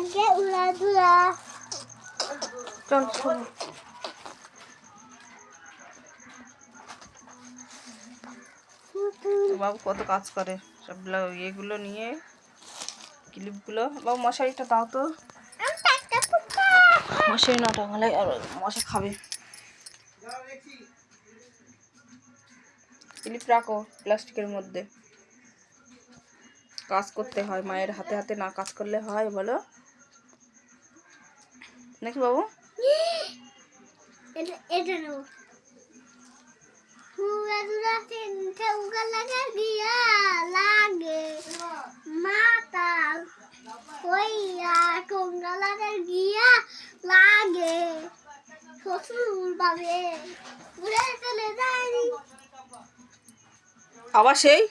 লাগে উড়াধুরা। চল বাবু কত কাজ করে। সব ইয়েগুলো নিয়ে ক্লিপগুলো। বাবু মশারিটা দাও তো। মশারি না টাঙালে আর মশা খাবে। ক্লিপ রাখো প্লাস্টিকের মধ্যে। কাজ করতে হয় মায়ের হাতে হাতে না কাজ করলে হয় বলো? নাকি বাবু? এটা নেব। লাগে। মাতা কোঙ্গা লাগে গিয়া লাগে। শ্বশুর বাবে উড়ে চলে যায়নি। আবার সেই?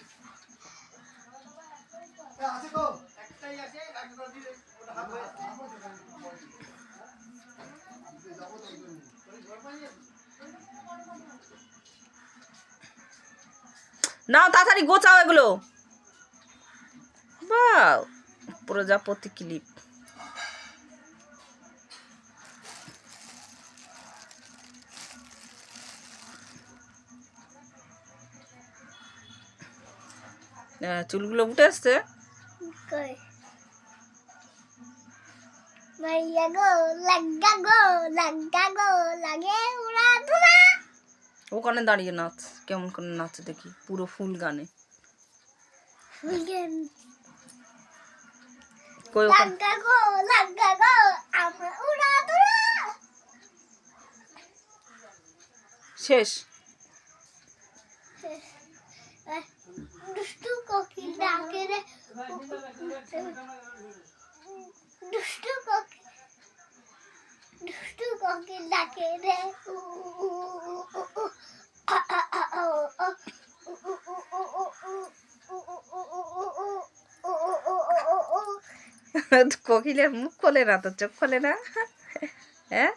নাও তাড়াতাড়ি, গোছাও এগুলো। বাও প্রজাপতি ক্লিপ। চুলগুলো উঠে আসছে? মাইয়া গো, লাগা গো লাগা গো, লাগে। ওখানে দাঁড়িয়ে নাচ কেমন করে নাচে দেখি পুরো ফুল গানে। কই ওখানে শেষ? দুষ্টু কোকিল ডাকে রে। দুষ্টু কোকিল দুষ্টু কোকিল ডাকে রে। কোকিলের মুখ খোলে না তো চোখ খোলে না? হ্যাঁ?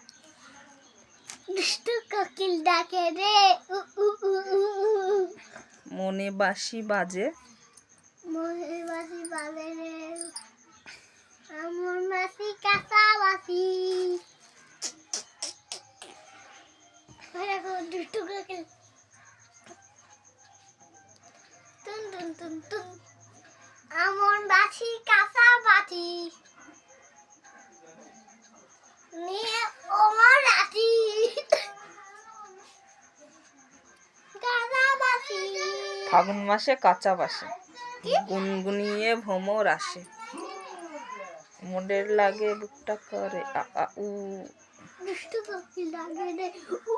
দুষ্টু কোকিল ডাকে রে। মনে বাসি বাজে। মনের বাসি বাজে রে। আমার মাসি কাঁচা বাসি দুষ্টু কোকিল। টুন টুন টুন টুন। আমার বাসি কাঁচা নিয়ে ওমর ফাগুন মাসে কাঁচা বাসে। গুনগুনিয়ে ভ্রমর আসে মোডের লাগে বুকটা করে আ আ উ। দুষ্টু লাগে রে উ।